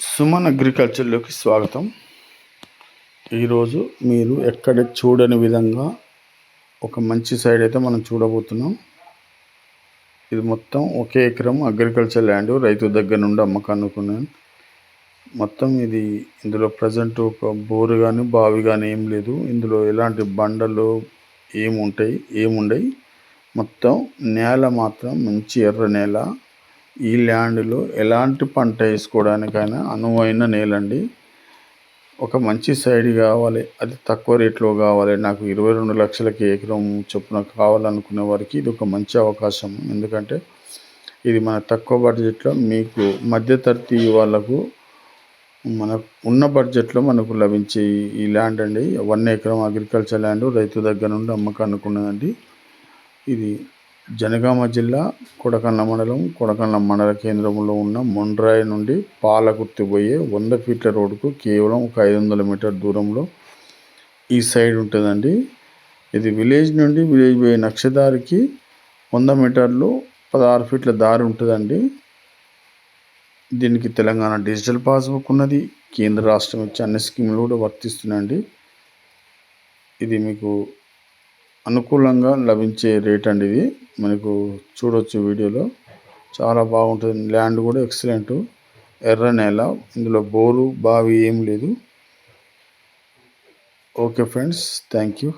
సుమన్ అగ్రికల్చర్లోకి స్వాగతం. ఈరోజు మీరు ఎక్కడ చూడని విధంగా ఒక మంచి సైడ్ అయితే మనం చూడబోతున్నాం. ఇది మొత్తం ఒకే ఎకరం అగ్రికల్చర్ ల్యాండ్ రైతు దగ్గర నుండి అమ్మకానుకున్నాను మొత్తం ఇది ఇందులో ప్రజెంట్ ఒక బోరు కానీ బావి కానీ ఏం లేదు. ఇందులో ఎలాంటి బండలు ఏముంటాయి ఏముండయి. మొత్తం నేల మాత్రం మంచి ఎర్ర నేల. ఈ ల్యాండ్లో ఎలాంటి పంట వేసుకోవడానికైనా అనువైన నేలండి. ఒక మంచి సైడ్ కావాలి అది తక్కువ రేట్లో కావాలి. నాకు ఇరవై రెండు లక్షలకి ఎకరం చొప్పున కావాలనుకునే వారికి ఇది ఒక మంచి అవకాశం. ఎందుకంటే ఇది మన తక్కువ బడ్జెట్లో మీకు మధ్యతరగతి వాళ్ళకు మన ఉన్న బడ్జెట్లో మనకు లభించే ఈ ల్యాండ్ అండి. వన్ ఎకరం అగ్రికల్చర్ ల్యాండ్ రైతు దగ్గర నుండి అమ్మకానుకున్నదండి ఇది జనగామ జిల్లా కొడకన్న మండలం కొడకండ్ల మండల కేంద్రంలో ఉన్న మొండ్రాయి నుండి పాలకుర్తి పోయే వంద ఫీట్ల రోడ్డుకు కేవలం ఒక ఐదు వందల మీటర్ దూరంలో ఈ సైడ్ ఉంటుందండి. ఇది విలేజ్ నుండి విలేజ్ పోయే నక్షదారికి వంద మీటర్లు పదహారు ఫీట్ల దారి ఉంటుందండి. దీనికి తెలంగాణ డిజిటల్ పాస్బుక్ ఉన్నది. కేంద్ర రాష్ట్రం ఇచ్చే అన్ని స్కీములు కూడా వర్తిస్తున్నాయండి. ఇది మీకు అనుకూలంగా లభించే రేట్ అండి ఇది. మనకు చూడవచ్చు వీడియోలో. చాలా బాగుంటుంది. ల్యాండ్ కూడా ఎక్సలెంట్. ఎర్ర నేల. ఇందులో బోరు బావి ఏం లేదు. Okay friends. Thank you.